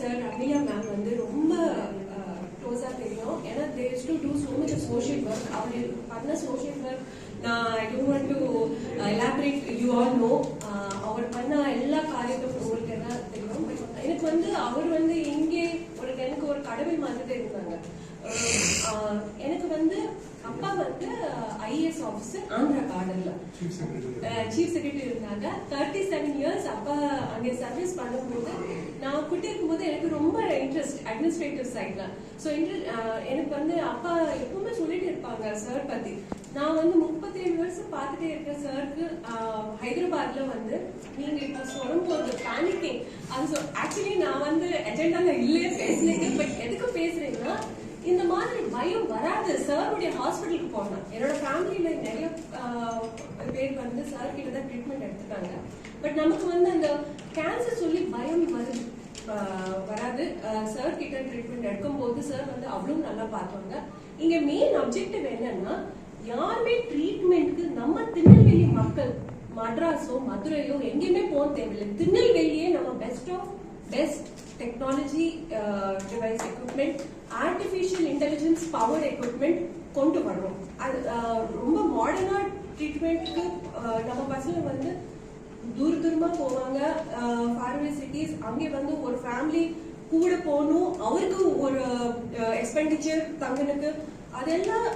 Sir Amila ma'am வந்து ரொம்ப க்ளோஸாக தெரியும். ஏன்னா that's to do so much social work அவர் பண்ண சோஷியல் ஒர்க் நான் you want to elaborate you all know அவர் பண்ண எல்லா காரியத்தையும் உங்களுக்கு என்ன தெரியும். எனக்கு வந்து அவர் வந்து இங்கே ஒரு எனக்கு ஒரு கடவுள் மாதிரி தான் இருந்தாங்க. எனக்கு வந்து அப்பா வந்து ஐஏஎஸ் ஆஃபீஸர் ஆந்திரா கார்டன்ல. சீஃப் செக்ரட்டரி இருந்தாங்க. தேர்ட்டி செவன் இயர்ஸ் அப்பா அங்கே சர்வீஸ் பண்ணும்போது நான் குட்டி இருக்கும்போது எனக்கு ரொம்ப இன்ட்ரெஸ்ட் அட்மினிஸ்ட்ரேட்டிவ் சைட்ல ஸோ எனக்கு வந்து அப்பா எப்பவுமே சொல்லிட்டு இருப்பாங்க சார் பத்தி. நான் வந்து முப்பத்தேழு வருஷம் பார்த்துட்டே இருக்க சாருக்கு ஹைதராபாத்ல வந்து நீங்க இப்போ சொல்லும் போது பேனிக்கிங் அது ஆக்சுவலி நான் வந்து எஜெண்டால இல்லையே பேசுனீங்க பட் எதுக்கு பேசுறீங்கன்னா இந்த மாதிரி பயம் வராது. சாருடைய ஹாஸ்பிட்டலுக்கு போனேன் என்னோட ஃபேமிலியில நிறைய ஆஹ், பேர் வந்து சார் கிட்ட தான் ட்ரீட்மெண்ட் எடுத்துட்டாங்க. பட் நமக்கு வந்து அந்த கேன்சர் சொல்லி பயம் வருது. வராது சார் கிட்ட ட்ரீட்மெண்ட் எடுக்கும்போது சார் வந்து அவ்வளவு நல்லா பார்த்தாங்க இங்க மெயின் அப்ஜெக்டிவ் என்னன்னா யாருமே ட்ரீட்மெண்ட்க்கு நம்ம திருநெல்வேலி மக்கள் மட்ராஸோ மதுரையோ எங்கேயுமே போக தேவையில்லை. திருநெல்வேலியே நம்ம best of best technology uh, device equipment artificial intelligence power equipment கொண்டு வரோம் அது uh, ரொம்ப மாடர்னா ட்ரீட்மெண்ட்க்கு uh, நம்ம பசங்க வந்து தூர தூரமா போவாங்க. ஃபார்வே சிட்டிஸ் அங்கே வந்து ஒரு ஃபேமிலி கூட போகணும். அவருக்கு ஒரு எக்ஸ்பெண்டிச்சர் தங்கனுக்கு அதெல்லாம்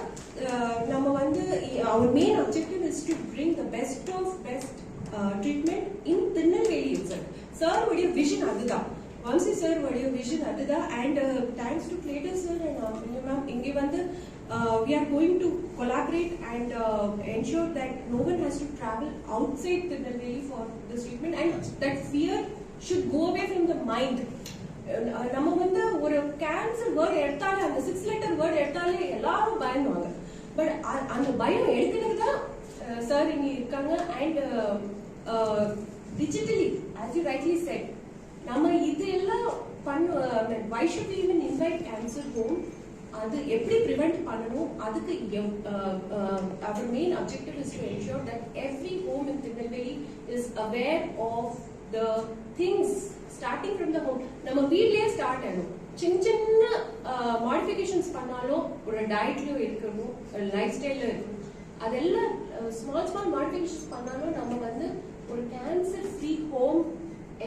நம்ம வந்து அவர் main objective is to bring the best of best treatment in sir உடைய விஷன் அதுதான் வம்சி சார் உடைய விஷன் அதுதான் and thanks to creator sir and ma'am இங்கே வந்து we are going to collaborate and ensure that no one has to to outside Tirunelveli for this treatment and that fear should go away from the mind நம்ம வந்து ஒரு cancer word எடுத்தாலே அந்த six letter word எடுத்தாலே எல்லாரும் பயந்துவாங்க. But அந்த பயம் எடுக்கிறது தான் uh, சார் இங்கே இருக்காங்க. And digitally as you rightly said நம்ம இது எல்லாம் பண்ண why should we even invite cancer home அது எப்படி ப்ரிவெண்ட் பண்ணணும்? அதுக்கு அவர் main objective is to ensure that every home in Tirunelveli is aware of the things starting from the home நம்ம வீட்லயே ஸ்டார்ட் ஆகணும். சின்ன சின்ன மாடிஃபிகேஷன்ஸ் பண்ணாலும் ஒரு டயட்லயும் இருக்கணும் லைஃப் ஸ்டைல்ல இருக்கணும். அதெல்லாம் ஸ்மால் ஸ்மால் மாடிஃபிகேஷன்ஸ் பண்ணாலும் நம்ம வந்து ஒரு cancer free home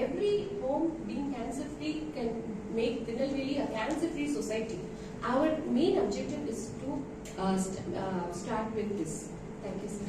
every home being cancer free can make Tirunelveli a cancer free society. Our main objective is to uh, st- uh, start with this. Thank you, sir.